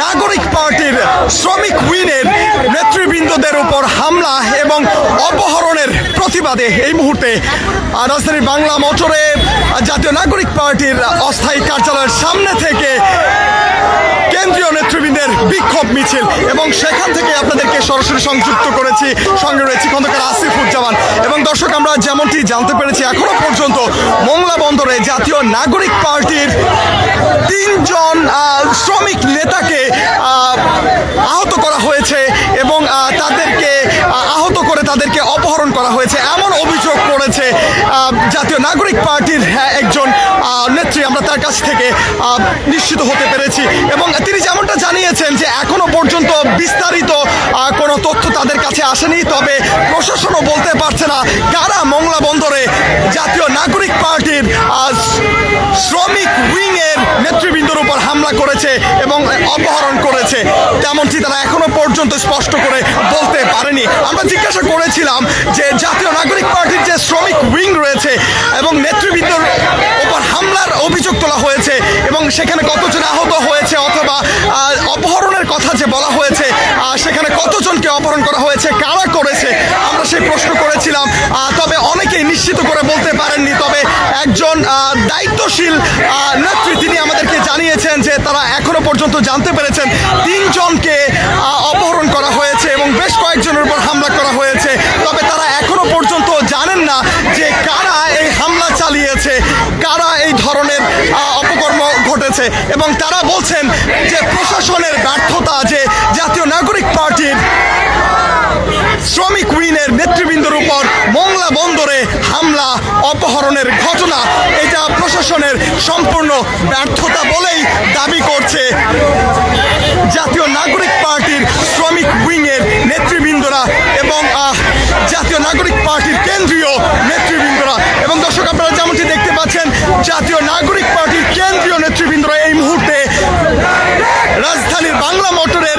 নাগরিক পার্টির শ্রমিক উইনের নেতৃবৃন্দদের উপর হামলা এবং অপহরণের প্রতিবাদে এই মুহূর্তে রাজধানী রাজধানীর বাংলা মোটরে জাতীয় নাগরিক পার্টির অস্থায়ী কার্যালয়ের সামনে থেকে বিক্ষোভ মিছিল। এবং সেখান থেকে আপনাদেরকে সরাসরি সংযুক্ত করেছি। সঙ্গে রয়েছে খন্দকার আসিফুজ্জামান এবং দর্শক আমরা যেমনটি জানতে পেরেছি এখনও পর্যন্ত মোংলা বন্দরে জাতীয় নাগরিক পার্টির তিনজন শ্রমিক নেতাকে আহত করা হয়েছে এবং তাদেরকে আহত করে তাদেরকে অপহরণ করা হয়েছে। এমন অভিযোগ করেছে জাতীয় নাগরিক পার্টির হ্যাঁ, একজন আমরা তার কাছ থেকে নিশ্চিত হতে পেরেছি। এবং তিনি যেমনটা জানিয়েছেন যে এখনও পর্যন্ত বিস্তারিত কোনো তথ্য তাদের কাছে আসেনি, তবে প্রশাসনও বলতে পারছে না কারা মংলা বন্দরে জাতীয় নাগরিক পার্টির আহ, শ্রমিক উইং এর নেতৃবৃন্দর উপর হামলা করেছে এবং অপহরণ করেছে। তেমনটি তারা এখনও পর্যন্ত স্পষ্ট করে বলতে পারেনি। আমরা জিজ্ঞাসা করেছিলাম যে জাতীয় নাগরিক পার্টির যে শ্রমিক উইং রয়েছে এবং নেতৃবৃন্দর উপর হামলার অভিযোগ তোলা হয়েছে এবং সেখানে কতজন আহত হয়েছে অথবা অপহরণের কথা যে বলা হয়েছে সেখানে কতজনকে অপহরণ করা হয়েছে, কারা করেছে, আমরা সেই প্রশ্ন করেছিলাম। তবে অনেকেই নিশ্চিত করে বলতে তবে একজন দায়িত্বশীল নেত্রী তিনি আমাদেরকে জানিয়েছেন যে তারা এখনও পর্যন্ত জানতে পেরেছেন তিনজনকে অপহরণ করা হয়েছে এবং বেশ কয়েকজনের উপর হামলা করা হয়েছে। তবে তারা এখনও পর্যন্ত জানেন না যে কারা এই হামলা চালিয়েছে, কারা এই ধরনের অপকর্ম ঘটেছে এবং তারা বলছেন যে প্রশাসনের ব্যর্থতা যে জাতীয় নাগরিক পার্টির শ্রমিক উইনের নেতৃবৃন্দর উপর মংলা হামলা, অপহরণের ঘটনা, এটা প্রশাসনের সম্পূর্ণ ব্যর্থতা বলেই দাবি করছে। জাতীয় নাগরিক পার্টির শ্রমিক উইংয়ের নেতৃবৃন্দরা এবং জাতীয় নাগরিক পার্টির কেন্দ্রীয় নেতৃবৃন্দরা। এবং দর্শক, আপনারা যেমনটি দেখতে পাচ্ছেন, জাতীয় নাগরিক পার্টির কেন্দ্রীয় নেতৃবৃন্দরা এই মুহূর্তে রাজধানীর বাংলা মোটরের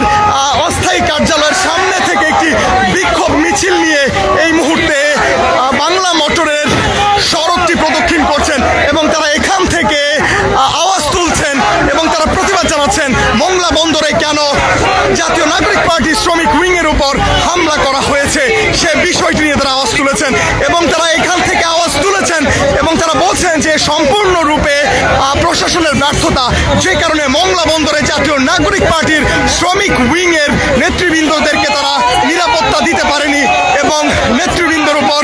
প্রতিবাদ জানাচ্ছেন। মংলা বন্দরে কেন জাতীয় নাগরিক পার্টি শ্রমিক উইং এর উপর হামলা করা হয়েছে, সে বিষয়টি নিয়ে তারা আওয়াজ তুলেছেন এবং তারা এখান থেকে আওয়াজ তুলেছেন এবং তারা বলছেন যে সম্পূর্ণরূপে প্রশাসনের ব্যর্থতা, যে কারণে মংলা বন্দরে জাতীয় নাগরিক পার্টির শ্রমিক উইং এর নেতৃবৃন্দদেরকে তারা নিরাপত্তা দিতে পারেনি এবং নেতৃবৃন্দর উপর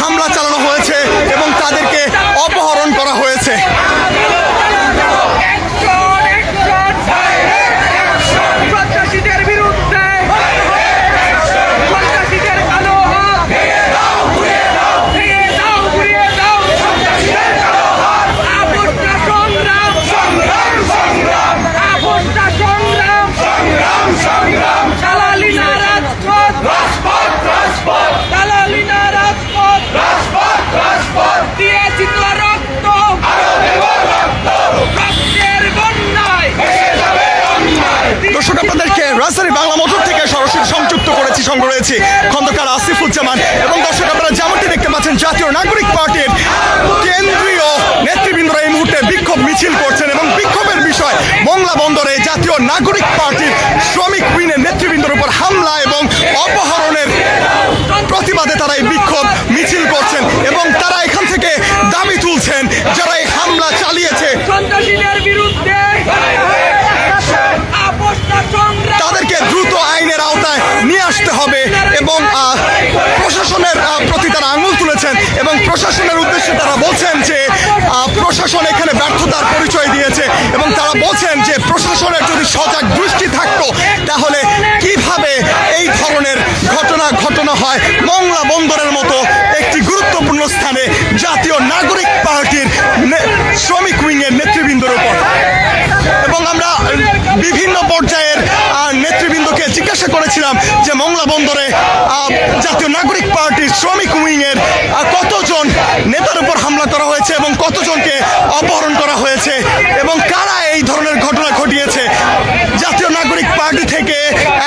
হামলা চালানো হয়েছে এবং তাদেরকে অপহরণ করা হয়েছে সন্ত্রাসীদের বিরুদ্ধে সন্ত্রাসীদের কালো হাত ভেঙে দাও ঘুরিয়ে দাও আপনটা সংগ্রাম আপনটা সংগ্রাম দালালি না রাজপথ দালালি না রাজপথ দিয়েছি তো রক্ত রক্তের বন্যায় দর্শক আপনাদেরকে রাজধানী বাংলা মোটর থেকে সরাসরি সংযুক্ত করেছি সঙ্গে রয়েছে খন্দকার আসিফুজ্জামান এবং দর্শক আপনারা যেমনটি দেখতে পাচ্ছেন জাতীয় নাগরিক পার্টির কেন্দ্রীয় নেতৃবৃন্দরা এই মুহূর্তে বিক্ষোভ মিছিল করছেন এবং বিক্ষোভের বিষয় মংলা বন্দরে জাতীয় নাগরিক পার্টির শ্রমিক উইনের নেতৃবৃন্দের উপর হামলা এবং অপহরণের প্রতিবাদে তারা এই বিক্ষোভ মিছিল করছেন এবং তারা এখান থেকে দাবি তুলছেন যারা এই হামলা চালিয়েছে। তাদেরকে দ্রুত আইনের আওতায় নিয়ে আসতে হবে এবং প্রশাসনের প্রতি তারা আঙুল তুলেছেন এবং প্রশাসনের উদ্দেশ্যে তারা বলছেন যে প্রশাসন এখানে ব্যর্থতার পরিচয় দিয়েছে এবং তারা বলছেন যে প্রশাসনের যদি সজাগ দৃষ্টি থাকতো। তাহলে কীভাবে এই ধরনের ঘটনা ঘটনা হয়? মংলা বন্দরের মতো একটি গুরুত্বপূর্ণ স্থানে জাতীয় নাগরিক পার্টির শ্রমিক উইংয়ের নেতৃবৃন্দর উপর। এবং আমরা বিভিন্ন পর্যায়ের নেতৃবৃন্দকে জিজ্ঞাসা করেছিলাম যে মংলা বন্দরে জাতীয় নাগরিক পার্টির শ্রমিক উইংয়ের কতজন নেতার উপর হামলা করা হয়েছে এবং কতজনকে অপহরণ করা হয়েছে?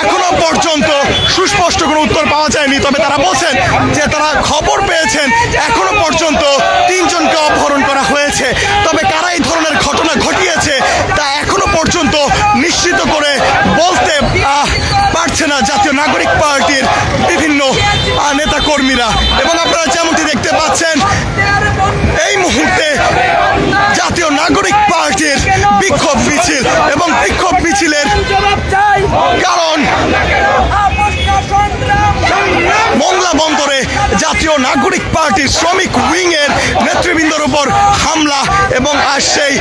এখনও পর্যন্ত সুস্পষ্ট কোনো উত্তর পাওয়া যায়নি, তবে তারা বলছেন যে তারা খবর পেয়েছেন, এখনও পর্যন্ত তিনজনকে অপহরণ করা হয়েছে। তবে কারা এই ধরনের ঘটনা ঘটিয়েছে, তা এখনও পর্যন্ত নিশ্চিত করে বলতে পারছে না জাতীয় নাগরিক পার্টির বিভিন্ন নেতা কর্মীরা এবং আপনারা যেমনটি দেখতে পাচ্ছেন, এই মুহূর্তে জাতীয় নাগরিক মিছিলের জবাব চাই কারণ আপোষটা সংগ্রাম মংলা বন্দরে জাতীয় নাগরিক পার্টির শ্রমিক উইং এর নেতৃবৃন্দর উপর হামলা এবং আর সেই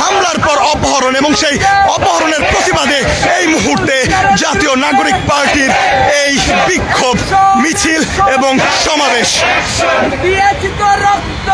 হামলার পর অপহরণ এবং সেই অপহরণের প্রতিবাদে এই মুহূর্তে জাতীয় নাগরিক পার্টির এই বিক্ষোভ মিছিল এবং সমাবেশ। রক্ত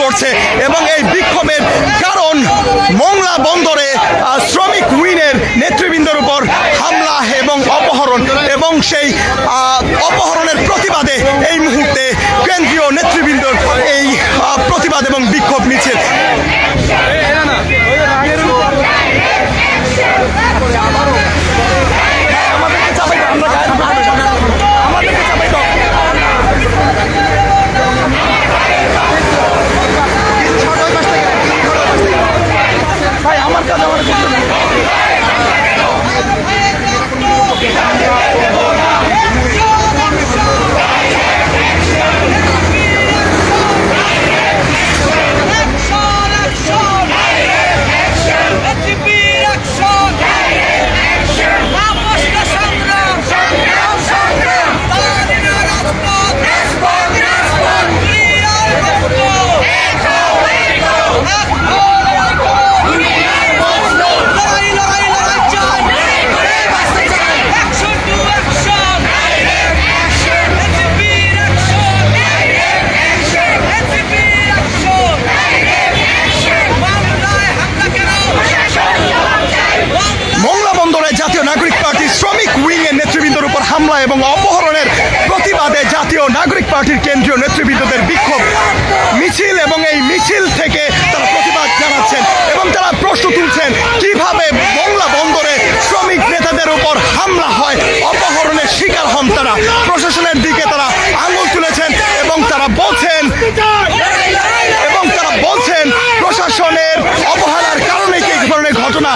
করছে এবং এই বিক্ষোভের কারণ মংলা বন্দরে শ্রমিক উইনের নেতৃবৃন্দর উপর হামলা এবং অপহরণ এবং সেই অপহরণের প্রতিবাদে এই মুহূর্তে কেন্দ্রীয় নেতৃবৃন্দর এই প্রতিবাদ এবং বিক্ষোভ মিছিল। পার্টির কেন্দ্রীয় নেতৃবৃন্দদের বিক্ষোভ। মিছিল এবং এই মিছিল থেকে তারা প্রতিবাদ জানাচ্ছেন এবং তারা প্রশ্ন তুলছেন, কীভাবে মংলা বন্দরে শ্রমিক নেতাদের উপর হামলা হয়, অপহরণের শিকার হন তারা। প্রশাসনের দিকে তারা আঙুল তুলেছেন এবং তারা বলছেন এবং তারা বলছেন প্রশাসনের অবহেলার কারণে কি এই ধরনের ঘটনা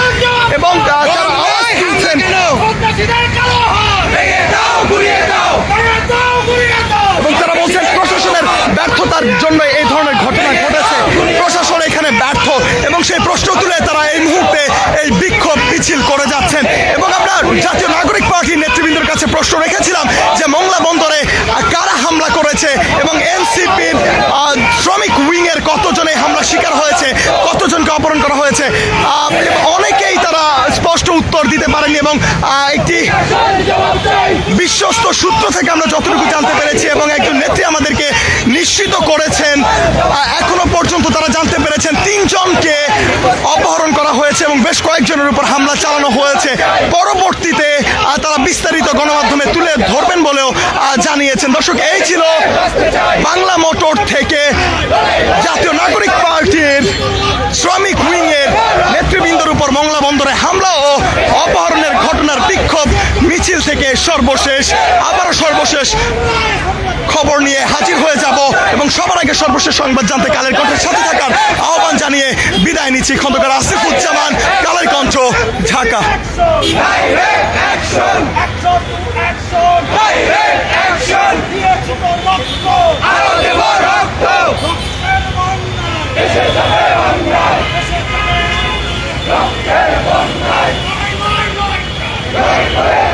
এবং আহ, তারা আওয়াজ তুলছেন সন্ত্রাসীদের কালো হাত! ভেঙে দাও, ঘুরিয়ে দাও! এবং তারা বলছেন প্রশাসনের ব্যর্থতার জন্য এই ধরনের ঘটনা ঘটেছে। প্রশাসন এখানে ব্যর্থ এবং সেই প্রশ্ন তুলে তারা এই মুহূর্তে এই বিক্ষোভ মিছিল করে যাচ্ছেন। এবং আমরা জাতীয় নাগরিক পার্টির নেতৃবৃন্দের কাছে প্রশ্ন রেখেছিলাম যে মংলা বন্দরে কারা হামলা করেছে এবং এনসিপির শ্রমিক উইং এর কতজন হামলা শিকার হয়েছে, কতজনকে অপহরণ করা হয়েছে অনেকেই তারা স্পষ্ট উত্তর দিতে পারেনি এবং একটি বিশ্বস্ত সূত্র থেকে আমরা যতটুকু জানতে পেরেছি এবং একজন নেত্রী আমাদেরকে নিশ্চিত করেছেন এখনও পর্যন্ত তারা জানতে পেরেছেন তিনজনকে অপহরণ করা হয়েছে এবং বেশ কয়েকজনের উপর হামলা চালানো হয়েছে। পরবর্তীতে তারা বিস্তারিত গণমাধ্যমে তুলে ধরবেন বলেও জানিয়েছেন। দর্শক, এই ছিল বাংলা মোটর থেকে সর্বশেষ আবারও সর্বশেষ খবর নিয়ে হাজির হয়ে যাব এবং সবার আগে সর্বশেষ সংবাদ জানতে কালের কণ্ঠের সাথে থাকার আহ্বান জানিয়ে বিদায় নিচ্ছি খন্দকার আসিফুজ্জামান কালের কণ্ঠ ঢাকা Right.